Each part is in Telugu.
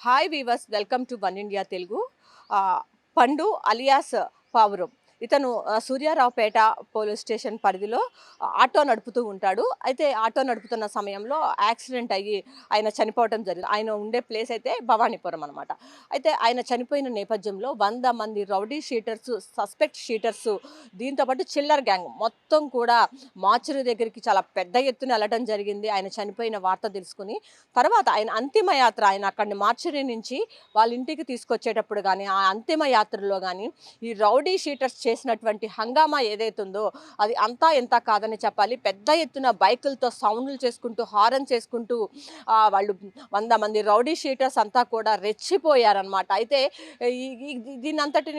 Hi viewers welcome to one India Telugu Pandu alias Pavuram ఇతను సూర్యారావుపేట పోలీస్ స్టేషన్ పరిధిలో ఆటో నడుపుతూ ఉంటాడు. అయితే ఆటో నడుపుతున్న సమయంలో యాక్సిడెంట్ అయ్యి ఆయన చనిపోవడం జరిగింది ఆయన ఉండే ప్లేస్ అయితే భవానీపురం అనమాట అయితే ఆయన చనిపోయిన నేపథ్యంలో వంద మంది రౌడీ షీటర్స్ సస్పెక్ట్ షీటర్స్ దీంతోపాటు చిల్లర్ గ్యాంగ్ మొత్తం కూడా మార్చురీ దగ్గరికి చాలా పెద్ద ఎత్తున వెళ్ళడం జరిగింది. ఆయన చనిపోయిన వార్త తెలుసుకుని తర్వాత ఆయన అంతిమయాత్ర ఆయన అక్కడిని మార్చురీ నుంచి వాళ్ళ ఇంటికి తీసుకొచ్చేటప్పుడు కానీ ఆ అంతిమయాత్రలో కానీ ఈ రౌడీ షీటర్స్ చేసినటువంటి హంగామా ఏదైతుందో ఉందో అది అంతా ఎంత కాదని చెప్పాలి. పెద్ద ఎత్తున బైకులతో సౌండ్లు చేసుకుంటూ హారన్ చేసుకుంటూ వాళ్ళు వంద మంది రౌడీ షీటర్స్ అంతా కూడా రెచ్చిపోయారనమాట అయితే ఈ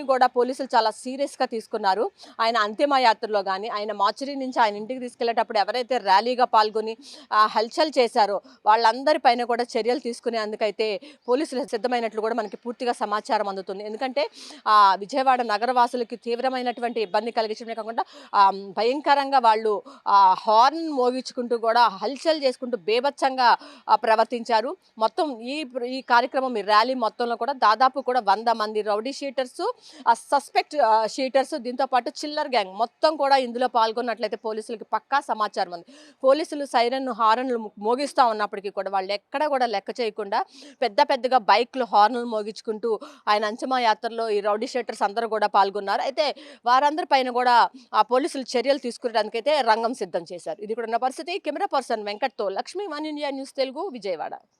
కూడా పోలీసులు చాలా సీరియస్గా తీసుకున్నారు. ఆయన అంతిమయాత్రలో కానీ ఆయన మార్చురీ నుంచి ఆయన ఇంటికి తీసుకెళ్ళేటప్పుడు ఎవరైతే ర్యాలీగా పాల్గొని హల్చల్ చేశారో వాళ్ళందరి పైన కూడా చర్యలు తీసుకునేందుకైతే పోలీసులు సిద్ధమైనట్లు కూడా మనకి పూర్తిగా సమాచారం అందుతుంది. ఎందుకంటే ఆ, విజయవాడ నగరవాసులకి రకమైనటువంటి ఇబ్బంది కలిగించడమే కాకుండా భయంకరంగా వాళ్ళు హార్న్ మోగించుకుంటూ కూడా హల్చల్ చేసుకుంటూ బేభత్సంగా ప్రవర్తించారు. మొత్తం ఈ ఈ కార్యక్రమం ఈ ర్యాలీ మొత్తంలో కూడా దాదాపు కూడా వంద మంది రౌడీ షీటర్స్ సస్పెక్ట్ షీటర్స్ దీంతో పాటు చిల్లర్ గ్యాంగ్ మొత్తం కూడా ఇందులో పాల్గొన్నట్లయితే పోలీసులకి పక్కా సమాచారం ఉంది. పోలీసులు సైరన్ హారన్లు మోగిస్తూ ఉన్నప్పటికీ కూడా వాళ్ళు ఎక్కడ కూడా లెక్క చేయకుండా పెద్ద పెద్దగా బైక్లు హార్న్లు మోగించుకుంటూ ఆయన అంచమా యాత్రలో ఈ రౌడీ షీటర్స్ అందరూ కూడా పాల్గొన్నారు. అయితే వారందరి పైన కూడా ఆ పోలీసులు చర్యలు తీసుకునేటానికైతే రంగం సిద్ధం చేశారు. ఇది కూడా ఉన్న పరిస్థితి. Camera person వెంకట్తో Lakshmi one India news Telugu Vijayawada.